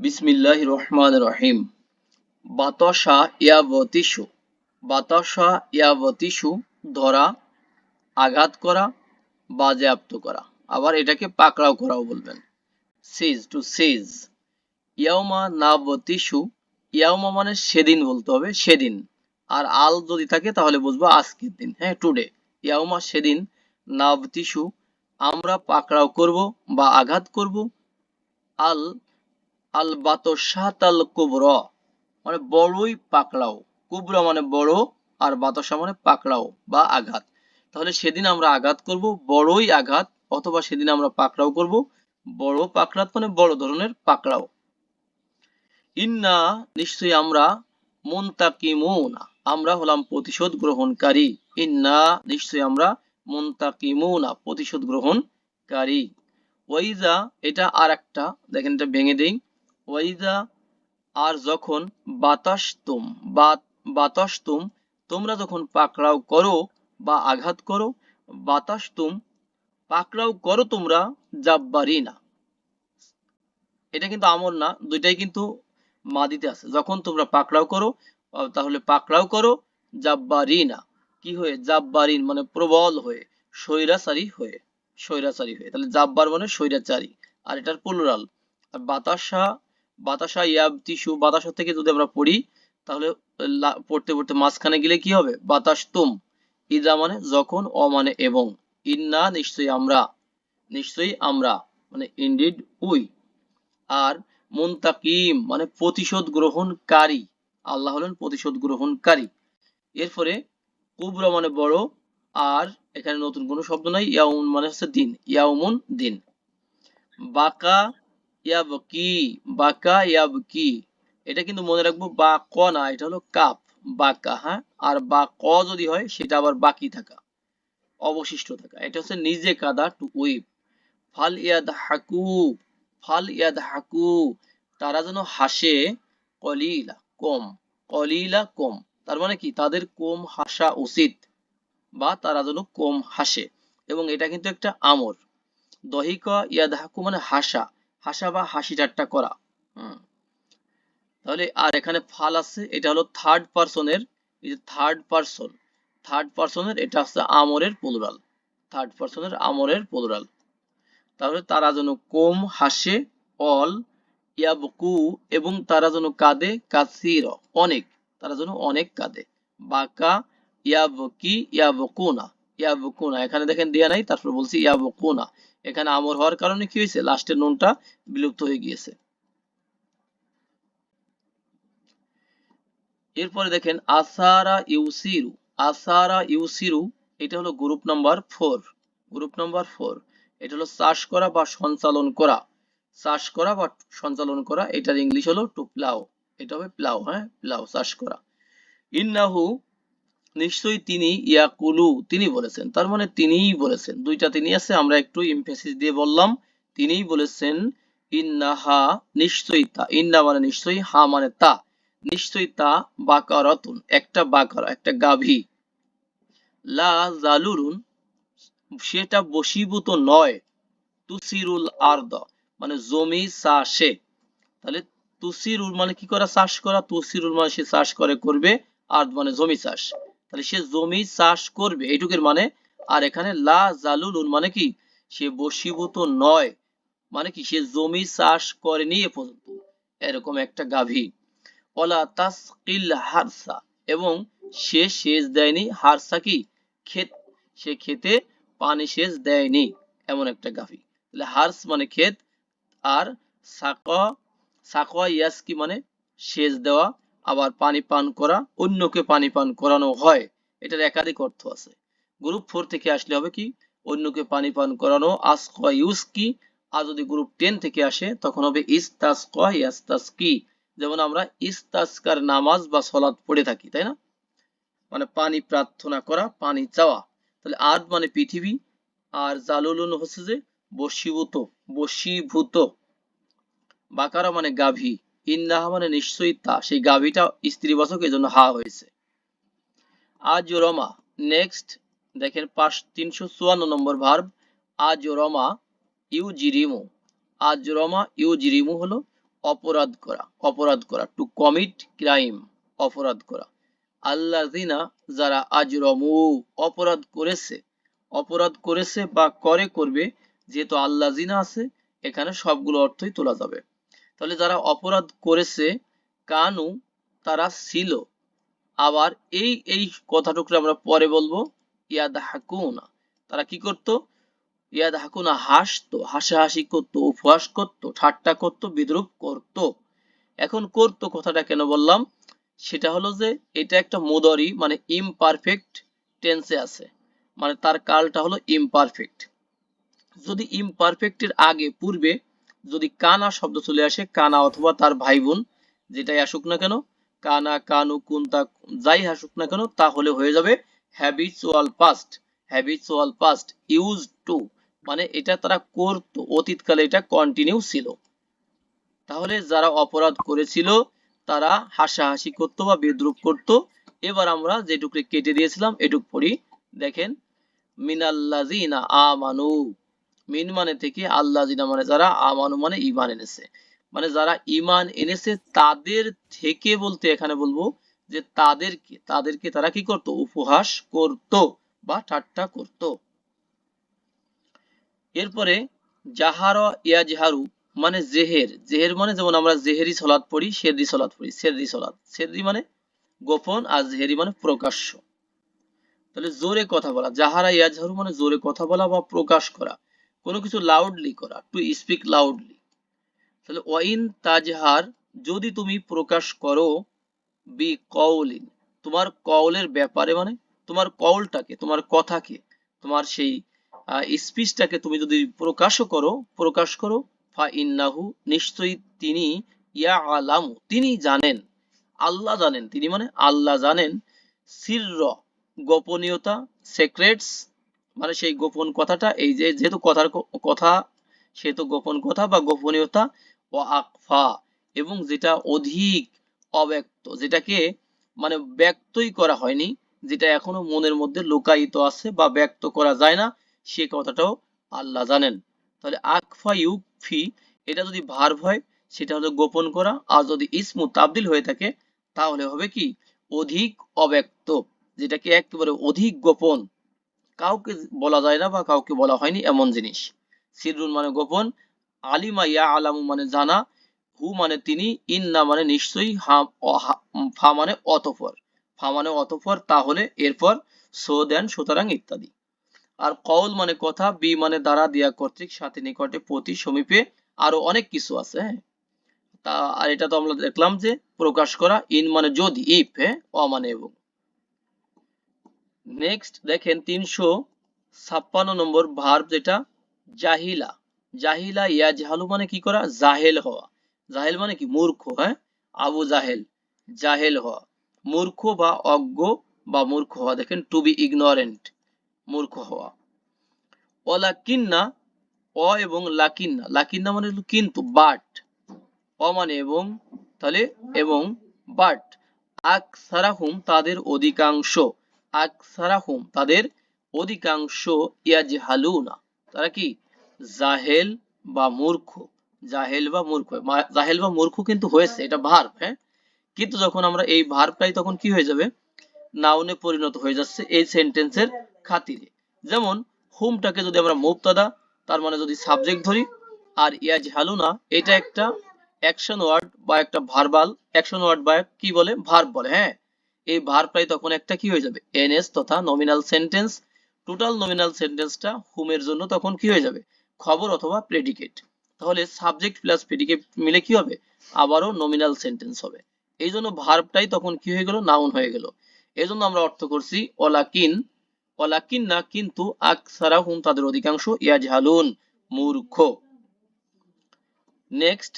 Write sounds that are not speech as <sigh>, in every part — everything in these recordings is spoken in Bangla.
বিসমিল্লাহ রহমান রহিম। বাতাসা ইয়াবতিসু বাতাসা ইয়াবতিসু ধরা, আঘাত করা, বাজেয়াপ্ত করা। আবার এটাকে পাকড়াও করাও বলবেন। সিজ টু সিজ ইয়াউমা নাবতিসু, ইয়াউমা মানে সেদিন বলতে হবে, সেদিন। আর আল যদি থাকে তাহলে বুঝব আজকের দিন। হ্যাঁ টুডে ইয়াউমা সেদিন নাবতিসু, আমরা পাকড়াও করব বা আঘাত করব। আল আল বাতসাত আল কুবর মানে বড়ই পাকড়াও। কুবরা মানে বড় আর মানে পাকড়াও বা আঘাত। তাহলে সেদিন আমরা আঘাত করব, বড়ই আঘাত, অথবা সেদিন আমরা পাকড়াও করব, বড় পাকড়াত মানে বড় ধরনের পাকড়াও। ইন্না নিশ্চয়ই আমরা মুনতাকিমুনা, আমরা হলাম প্রতিশোধ গ্রহণকারী। ইন্না নিশ্চয়ই আমরা প্রতিশোধ গ্রহণকারী। ওয়াইজা এটা আর একটা দেখেন এটা ভেঙে দেই। ওয়াইজা আর যখন বাতাস তুম বাতাস তুম তোমরা যখন পাকড়াও করো বা আঘাত করো বাতাস তুম পাকড়াও করো তোমরা জাব্বারি না এটা কিন্তু আমর না, দুইটাই কিন্তু মাদিতে আছে। যখন তোমরা পাকড়াও করো, তাহলে পাকড়াও করো জাব্বারি না কি হয়ে? জাব্বারিন মানে প্রবল হয়ে, স্বৈরাচারী হয়ে স্বৈরাচারী হয়ে। তাহলে জাব্বার মানে স্বৈরাচারী, আর এটার প্লুরাল বাতাসা বাতাসা ইয়াব টিস্যু বাতাসা থেকে যদি আমরা পড়ি, তাহলে পড়তে পড়তে মাঝখানে গেলে কি হবে? বাতাস তুম। ইদা মানে যখন, অ মানে এবং। ইন্না নিশ্চয়ই আমরা। নিশ্চয়ই আমরা। মানে ইন্ডিড উই। আর মুনতাকিম মানে প্রতিশোধ গ্রহণকারী। আল্লাহ হলেন প্রতিশোধ গ্রহণকারী। এরপরে কুবরা মানে বড়, আর এখানে নতুন কোনো শব্দ নাই, ইয়াউন মানে হচ্ছে দিন। ইয়াউমুন দিন। বাকা ইয়াবকি, বাকা ইয়াবকি। এটা কিন্তু মনে রাখব বা ক না, এটা হলো কাপ বাকা হ্যাঁ? আর বা ক যদি হয়, সেটা আবার বাকি থাকা, অবশিষ্ট থাকা। এটা হচ্ছে নিজে কাদা টু উইপ ফাল ইয়াদ হাকু ফাল ইয়াদ হাকু তারা যেন হাসে, কলিলা, কম কলিলা, কম। তার মানে কি? তাদের কম হাসা উচিত, বা তারা যেন কম হাসে। এবং এটা কিন্তু একটা আমর। দহিকা ইয়াদ হাকু মানে হাসা। হাসা বা হাসি ঠাট্টা করা। তাহলে আর এখানে ফাল আছে, এটা হলো থার্ড পারসনের থার্ড পারসন থার্ড পারসনের এটা হচ্ছে আমরের প্লুরাল থার্ড পারসনের আমরের প্লুরাল তাহলে তারা যেন কম, হাসে, অল, ইয়াবকু এবং তারা যেন কাঁদে, কাসির, অনেক, তারা যেন অনেক কাঁদে। বাকা, ইয়াবকি, ইয়াবকুনা। ইয়াবকুনা। এখানে দেখেন দেয়া নাই, তারপর বলছি ইয়াবকুনা। এখানে আমর হওয়ার কারণে কি হয়েছে? লাস্টের নুনটা বিলুপ্ত হয়ে গিয়েছে। এরপরে দেখেন, আসারা ইউসিরু। আসারা ইউসিরু, এটা হলো group number four. Group number four. এটা হলো চাষ করা বা সঞ্চালন করা। চাষ করা বা সঞ্চালন করা, এটার ইংলিশ হলো টু প্লাও। এটা হবে প্লাও হ্যাঁ? প্লাও, চাষ করা। ইন্নাহু নিশ্চয়ই তিনি ইয়াকুলু, তিনি বলেছেন। তার মানে তিনিই বলেছেন। দুইটা তিনি আছে, আমরা একটু ইমফেসিস দিয়ে বললাম। তিনিই বলেছেন, ইন্নাহা নিশ্চয়ই তা। ইন্না মানে নিশ্চয়ই, হা মানে তা। নিশ্চয়ই তা বাকারাতুন, একটা বাকারা, একটা গাভী। লা জালুরুন, সেটা বশীভূত নয়। তুসিরুল আরদ মানে জমি চাষে। তাহলে তুসিরুল মানে কি করা চাষ করা? তুসিরুল মানে সে চাষ করে, করবে। আর মানে জমি চাষ। তাহলে সে জমি চাষ করবে, এইটুকের মানে আর এখানে লা জালুলুন মানে কি? সে বশীভূত নয় মানে কি? সে জমি চাষ করেনি এ পর্যন্ত। এরকম একটা গাভী। ওলা তাসকিল হারসা, এবং সে সেচ দেয়নি। হারসা কি? ক্ষেত। সে খেতে পানি সেচ দেয়নি, এমন একটা গাভী। তাহলে হার্স মানে ক্ষেত, আর সাকা সাকা ইয়াস কি মানে? সেচ দেওয়া। আবার পানি পান করা, অন্যকে পানি পান করানো হয়। এটার একাধিক অর্থ আছে। গ্রুপ ফোর থেকে আসলে হবে কি? অন্যকে পানি পান করানো আসকয়া ইউস কি? আর যদি গ্রুপ টেন থেকে আসে, তখন হবে ইস্তাসকয়া ইয়াস্তাস কি যেমন আমরা ইস্তাসকার নামাজ বা সলাদ পড়ে থাকি, তাই না? মানে পানি প্রার্থনা করা, পানি চাওয়া। তাহলে আদ মানে পৃথিবী, আর জালুলুন হচ্ছে যে বশীভূত বশীভূত। বাকারা মানে গাভী। ইন্নাহা মানে নিশ্চয়ই তা, সেই গাভীটা স্ত্রীবাচক এজন্য হা হয়েছে। আজ রমা নেক্সট দেখেন পাঁচ তিনশো চুয়ান্ন নম্বর ভার্ব আজ রমা ইউ জিরিমু আজ রমা ইউ জিরিমু হলো অপরাধ করা অপরাধ করা টু কমিট ক্রাইম অপরাধ করা। আল্লাযিনা, যারা আজ রমু অপরাধ করেছে অপরাধ করেছে বা করে করবে, যেহেতু আল্লাহ জিনা আছে, এখানে সবগুলো অর্থই তোলা যাবে। তাহলে যারা অপরাধ করেছে, কানু, তারা ছিল। আবার এই এই কথাটুকু আমরা পরে বলব। ইয়াদ হাকুনা তারা কি করত? ইয়াদ হাকুনা হাসতো, হাসাহাসি করতো, উপহাস করতো, ঠাট্টা করতো, বিদ্রুপ করতো। এখন করতো কথাটা কেন বললাম? সেটা হলো যে, এটা একটা মুদরি মানে ইমপারফেক্ট টেন্সে আছে। মানে তার কালটা হলো ইমপারফেক্ট যদি ইমপারফেক্টের আগে, পূর্বে যদি কানা শব্দ চলে আসে, কানা অথবা তার ভাই বোন যেটাই আসুক না কেন, কানা, কানু, কুন্তা, যাই আসুক না কেন, তাহলে হয়ে যাবে habitual past habitual past use to মানে এটা তারা করতো, অতীতকালে এটা কন্টিনিউ ছিল। তাহলে যারা অপরাধ করেছিল, তারা হাসাহাসি করতো বা বিদ্রুপ করতো। এবার আমরা যেটুকু কেটে দিয়েছিলাম, এটুক পড়ি। দেখেন মিনাল্লাজিনা আমানু। মিন মানে থেকে আল্লাজিনা মানে যারা আমানু মানে ইমান এনেছে। মানে যারা ইমান এনেছে তাদের থেকে বলতে এখানে বলব যে তাদেরকে তাদেরকে তারা কি করত? উপহাস করত বা ঠাট্টা করত। এরপরে জাহার ইয়াজহারু মানে জেহের। জেহের মানে যেমন আমরা জেহেরি সলাদ পড়ি শেররি সলাদ পড়ি। শেররি সলাদ শেররি মানে গোপন আর জেহেরি মানে প্রকাশ্য। তাহলে জোরে কথা বলা। জাহারা ইয়াজহারু মানে জোরে কথা বলা বা প্রকাশ করা। কোনো কিছু লাউডলি করা টু স্পিক লাউডলি তাহলে ওয়াইন তাজহার, যদি তুমি প্রকাশ করো বি কওলিন তোমার কওলের ব্যাপারে মানে তোমার কওলটাকে, তোমার কথাকে, তোমার সেই স্পিচটাকে তুমি যদি প্রকাশও করো, প্রকাশ করো ফা ইন্নাহু নিশ্চয়ই তিনি ইয়া আলামু তিনি জানেন, আল্লাহ জানেন, তিনি মানে আল্লাহ জানেন, সিরর, গোপনীয়তা সিক্রেটস মানে সেই গোপন কথাটা, এই যে যেহেতু কথার কথা, সেহেতু গোপন কথা বা গোপনীয়তা, ও আকফা এবং যেটা অধিক অব্যক্ত, যেটাকে মানে ব্যক্তই করা হয়নি, যেটা এখনও মনের মধ্যে লুকায়িত আছে বা ব্যক্ত করা যায় না, সে কথাটাও আল্লাহ জানেন। তাহলে আকফা, ইউকফি, এটা যদি ভার্ব হয়, সেটা হলো গোপন করা, আর যদি ইসমু তাবদিল হয়ে থাকে, তাহলে হবে কি? অধিক অব্যক্ত, যেটাকে একেবারে অধিক গোপন। কাউকে বলা যায় না বা কাউকে বলা হয়নি এমন জিনিস। সিরুন মানে গোপন, আলিমা ইয়া আলামু মানে জানা, হু মানে তিনি, ইন্না মানে নিশ্চয়ই ফা মানে অতফর ফা মানে অতফর তাহলে এরপর সো, দেন, সুতরাং ইত্যাদি। আর কওল মানে কথা, বি মানে দ্বারা দিয়া কর্তৃক, সাথে নিকটে, প্রতি সমীপে আরও অনেক কিছু আছে হ্যাঁ। তা, আর এটা তো আমরা দেখলাম যে প্রকাশ করা, ইন মানে যদি, ইফ হ্যাঁ অ মানে এবং। নেক্সট দেখেন তিনশো ছাপ্পান্ন নম্বর ভার্ব যেটা, জাহিলা। জাহিলা ইয়া জাহালু মানে কি করা? জাহেল হওয়া। জাহেল মানে কি? মূর্খ হ্যাঁ? আবু জাহেল জাহেল হওয়া। মূর্খ বা অজ্ঞ বা মূর্খ হওয়া। দেখেন টু বি ইগনোরেন্ট মূর্খ হওয়া। অলাকিন্না অ এবং লাকিন্না। লাকিন্না মানে কিন্তু বাট অ মানে এবং, তাহলে এবং বাট আকসারাহুম তাদের অধিকাংশ। আকসারাহুম, তাদের অধিকাংশ ইয়াজহালুনা। তারা কি? জাহেল বা মূর্খ। জাহেল বা মূর্খ। জাহেল বা মূর্খ কিন্তু হয়েছে, এটা ভার্ব হ্যাঁ? কিন্তু যখন আমরা এই ভার্বটাই তখন কি হয়ে যাবে? নাউনে পরিণত হয়ে যাচ্ছে এই সেন্টেন্সের খাতিরে। যেমন, হুমটাকে যদি আমরা মুবতাদা, তার মানে যদি সাবজেক্ট ধরি, আর ইয়াজ হালুনা এটা একটা অ্যাকশন ওয়ার্ড বা একটা ভার্বাল, অ্যাকশন ওয়ার্ড বা কি বলে? ভার্ব বলে হ্যাঁ? এই ভার্বটাই তখন একটা কি হয়ে যাবে? এনএস তথা নমিনাল সেন্টেন্স টোটাল নমিনাল সেন্টেন্সটা হুমের জন্য তখন কি হয়ে যাবে? খবর অথবা প্রেডিকেট তাহলে সাবজেক্ট প্লাস প্রেডিকেট মিলে কি হবে? আবারও নমিনাল সেন্টেন্স হবে। এই জন্য ভার্বটাই তখন কি হয়ে গেল? নাউন হয়ে গেল। এই জন্য আমরা অর্থ করছি অলাকিন। অলাকিন না, কিন্তু আকসারাহুম তাদের অধিকাংশ ইয়াজহালুন, মূর্খ। নেক্সট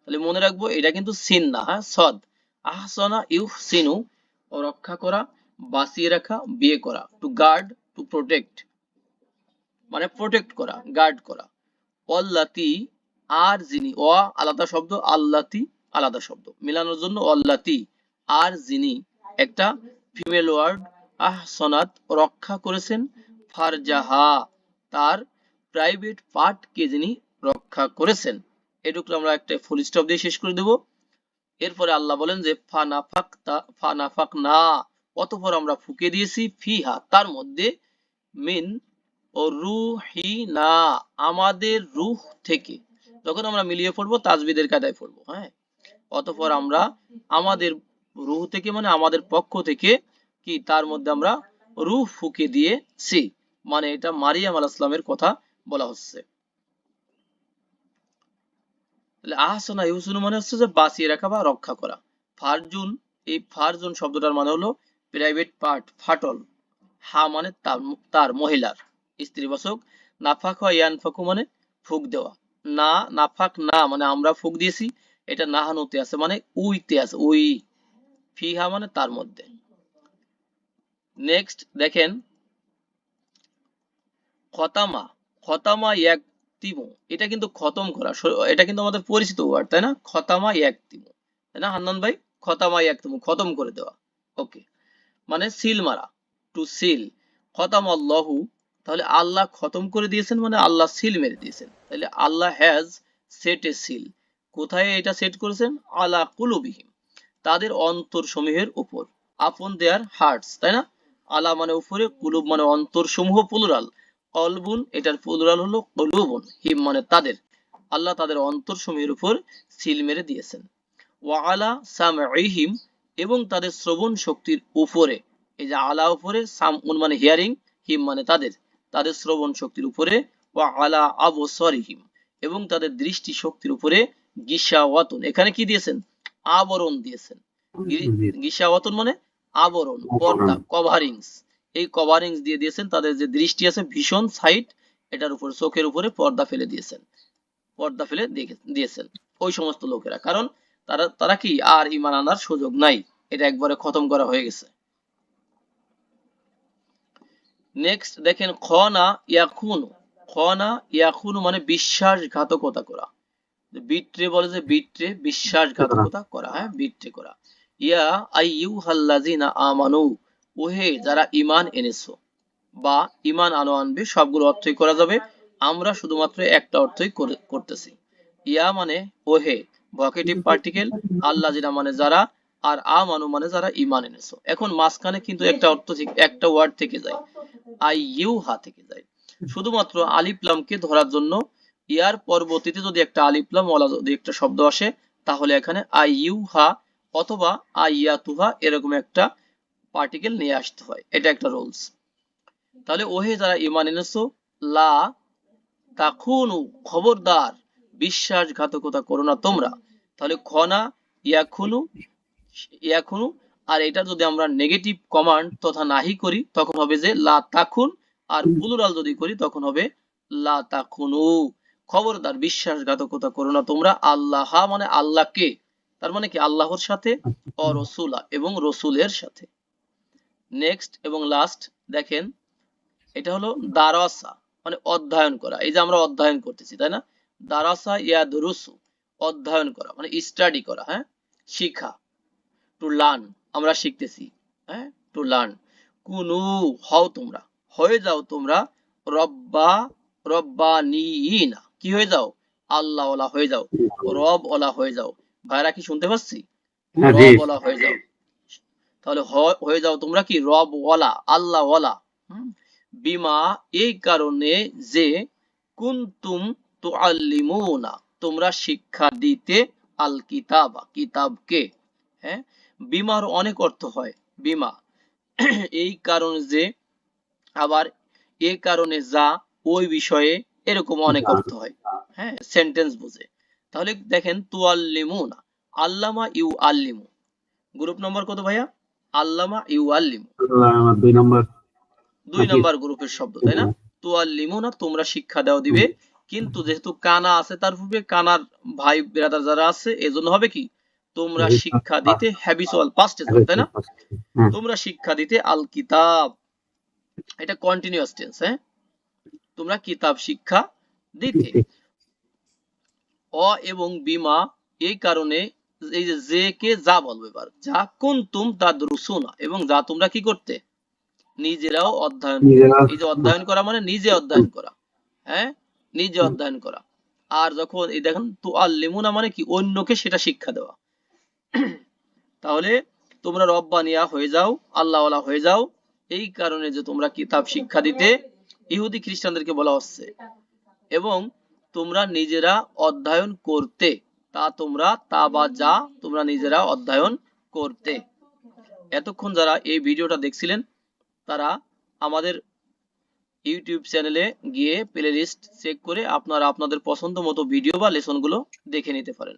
তাহলে মনে রাখব, এটা কিন্তু সিন না হ্যাঁ সদ। রক্ষা করা, বাঁচিয়ে রাখা, বিয়ে করা টু গার্ড টু প্রোটেক্ট মানে প্রোটেক্ট করা গার্ড করা। অল্লাতি, আর যিনি, অ আলাদা শব্দ, আল্লাতি আলাদা শব্দ। মিলানোর জন্য অল্লাতি, আর যিনি একটা ফিমেল ওয়ার্ড আহসনাত রক্ষা করেছেন, ফারজাহা, তার প্রাইভেট পার্টকে যিনি রক্ষা করেছেন এটুকু আমরা একটা ফুল স্টপ দিয়ে শেষ করে দেব। এরপরে আল্লাহ বলেন যে ফানাফাকতা ফানাফাক না অতঃপর আমরা ফুকে দিয়েছি, ফিহা, তার মধ্যে মিন ও রুহিনা আমাদের রুহ থেকে। যখন আমরা মিলিয়ে পড়ব, তাজবিদের কায়দায় পড়ব হ্যাঁ? অতপর আমরা আমাদের রুহ থেকে মানে আমাদের পক্ষ থেকে কি, তার মধ্যে আমরা রুহ ফুকে দিয়েছি। মানে এটা মারিয়াম আলাহ ইসলামের কথা বলা হচ্ছে। তাহলে আহসানা ইউসুনু মানে হচ্ছে যে বাঁচিয়ে রাখা বা রক্ষা করা। ফারজুন, এই ফারজুন শব্দটার মানে হলো প্রাইভেট পার্ট ফাটল। হা মানে তার মহিলার। স্ত্রীবাচক, নাফাক হয় ইয়ানফাকু মানে ফুক দেওয়া। না, নাফাক না মানে আমরা ফুক দিয়েছি, এটা নাহানুতে আছে মানে উইতে আছে উই। ফিহা মানে তার মধ্যে। নেক্সট দেখেন, খতামা খতামা এক ইয়াকতিমু এটা কিন্তু খতম করা এটা কিন্তু আমাদের পরিচিত ওয়ার্ড তাই না? খতামা ইয়াকতিমু তাই না, হান্নান ভাই? খতামা ইয়াকতিমু খতম করে দেওয়া। ওকে মানে সিল মারা। টু সিল খতাম আল্লাহু তাহলে আল্লাহ খতম করে দিয়েছেন মানে আল্লাহ সিল মেরে দিয়েছেন। তাহলে Allah has set a seal কোথায় এটা সেট করেছেন? আলা কুলুবিহিম। তাদের অন্তর সমূহের উপর। আপন দেয়ার হার্টস তাই না? আলা মানে উপরে, কুলুব মানে অন্তর সমূহ প্লুরাল কলবুন এটার প্লুরাল হলো কলুবুন হিম মানে তাদের। আল্লাহ তাদের অন্তর সমূহের উপর সিল মেরে দিয়েছেন। ওয়া আলা সামঈহিম এবং তাদের শ্রবণ শক্তির উপরে এই যে আলা উপরে সামউন মানে হিয়ারিং হিম মানে তাদের। তাদের শ্রবণ শক্তির উপরে ওয়া আলা আবসারিহিম এবং তাদের দৃষ্টি শক্তির উপরে গিশাওয়াতুন। এখানে কি দিয়েছেন? আবরণ দিয়েছেন। গি- গিশাওয়াতুন মানে আবরণ পর্দা কভারিংস। এই কভারিংস দিয়ে দিয়েছেন, তাদের যে দৃষ্টি আছে ভীষণ সাইট এটার উপর, চোখের উপরে পর্দা ফেলে দিয়েছেন। পর্দা ফেলে দিয়েছেন ওই সমস্ত লোকেরা। কারণ তারা তারা কি আর ইমান আনার সুযোগ নাই? এটা একবারে খতম করা হয়ে গেছে। নেক্সট দেখেন, খনা ইয়াকুনু খনা ইয়াকুনু মানে বিশ্বাসঘাতকতা করা। বিট্রে বলে যে বিট্রে, বিশ্বাসঘাতকতা করা হ্যাঁ বিট্রে করা। ইয়া আই ইউ আইয়ুহাল্লাযিনা আমানু। ওহে যারা ঈমান এনেছো বা ঈমান আনো আনবে, সবগুলো অর্থই করা যাবে। আমরা শুধুমাত্র একটা অর্থই করতেছি। ইয়া মানে ওহে ভকেটিভ পার্টিকেল আল্লাহ আল্লাযিনা মানে যারা, আর আমানু মানে যারা ঈমান এনেছো। এখন মাঝখানে কিন্তু একটা অর্থ একটা ওয়ার্ড থেকে যায়। আইয়ুহা থেকে যায়। শুধুমাত্র আলিফলামকে ধরার জন্য, ইয়ার পরবর্তীতে যদি একটা আলিফলাম ওয়ালা যদি একটা শব্দ আসে, তাহলে এখানে আই ইউ হা অথবা আইয়াতুহা এরকম একটা পার্টিকেল নিয়ে আসতে হয়। এটা একটা রুলস তাহলে ওহে যারা ইমান এনেছো, লা তাকুনু খবরদার, বিশ্বাসঘাতকতা করো না তোমরা। তাহলে খনা ইয়াকুনু ইয়াকুনু, আর এটা যদি আমরা নেগেটিভ কমান্ড তথা নাহি করি, তখন হবে যে লা তাকুন, আর প্লুরাল যদি করি, তখন হবে লা তাকুনু। খবরদার, বিশ্বাসঘাতকতা করো না তোমরা। আল্লাহ মানে আল্লাহকে, তার মানে কি? আল্লাহর সাথে ও রসুলা এবং রসুলের সাথে। নেক্সট এবং লাস্ট দেখেন এটা হলো দারাসা মানে অধ্যয়ন করা। এই যে আমরা অধ্যয়ন করতেছি তাই না? দারাসা ইয়া দুরুসু অধ্যয়ন করা মানে স্টাডি করা হ্যাঁ? শিখা টু লার্ন আমরা শিখতেছি হ্যাঁ? টু লার্ন কুনু হও তোমরা হয়ে যাও তোমরা রব্বা রব্বানিনা কি হয়ে যাও? আল্লাহ ওলা হয়ে যাও রব ওলা হয়ে যাও। ভাইরা কি শুনতে পাচ্ছি? হ্যাঁ, রব ওলা হয়ে যাও। তাহলে হয়ে যাও তোমরা কি? রব ওয়ালা আল্লাহ ওয়ালা। বিমা এই কারণে যে কুনতুম তুআল্লিমুনা তোমরা শিক্ষা দিতে আল কিতাবা কিতাবকে। হ্যাঁ? বিমার অনেক অর্থ হয় বিমা। <clears throat> এই কারণে যে আবার এই কারণে যা ওই বিষয়ে এরকম অনেক অর্থ হয়। হ্যাঁ? সেন্টেন্স বুঝে। তাহলে দেখেন তুআল্লিমুনা আল্লামা ইউ আল্লিমু গ্রুপ নম্বর কত ভাইয়া? আল্লামা ইউ আল্লিমু দুই নম্বর। দুই? নাম্বার গ্রুপের শব্দ তাই না? তুয়াল্লিমুনা তোমরা শিক্ষা দাও দিবে। কিন্তু যেহেতু কানা আছে তার পূর্বে কানার ভাই ব্রাদার যারা আছে এজন্য হবে কি? তোমরা শিক্ষা past. দিতে হ্যাবিচুয়াল পাস্ট তাই না? তোমরা শিক্ষা দিতে আল কিতাব এটা কন্টিনিউয়াস টেন্স হ্যাঁ? তোমরা কিতাব শিক্ষা দিতে। অ এবং বিমা এই কারণে এই যে যে কে যা বলবে এবার যা কুনতুম তা দ্রুসুনা এবং যা তোমরা কি করতে? নিজেরাও অধ্যয়ন এই যে অধ্যয়ন করা মানে নিজে অধ্যয়ন করা। হ্যাঁ? নিজে অধ্যয়ন করা। আর যখন এই দেখেন তো আল্লিমুনা মানে কি? অন্যকে সেটা শিক্ষা দেওয়া। তাহলে তোমরা রব্বানিয়া হয়ে যাও আল্লাহওয়ালা হয়ে যাও। এই কারণে যে তোমরা কিতাব শিক্ষা দিতে ইহুদি খ্রিস্টানদেরকে বলা হচ্ছে। এবং তোমরা নিজেরা অধ্যয়ন করতে তা তোমরা তা বা যা তোমরা নিজেরা অধ্যয়ন করতে। এতক্ষণ যারা এই ভিডিওটা দেখছিলেন, তারা আমাদের ইউটিউব চ্যানেলে গিয়ে প্লে লিস্ট চেক করে আপনারা আপনাদের পছন্দ মতো ভিডিও বা লেসনগুলো দেখে নিতে পারেন।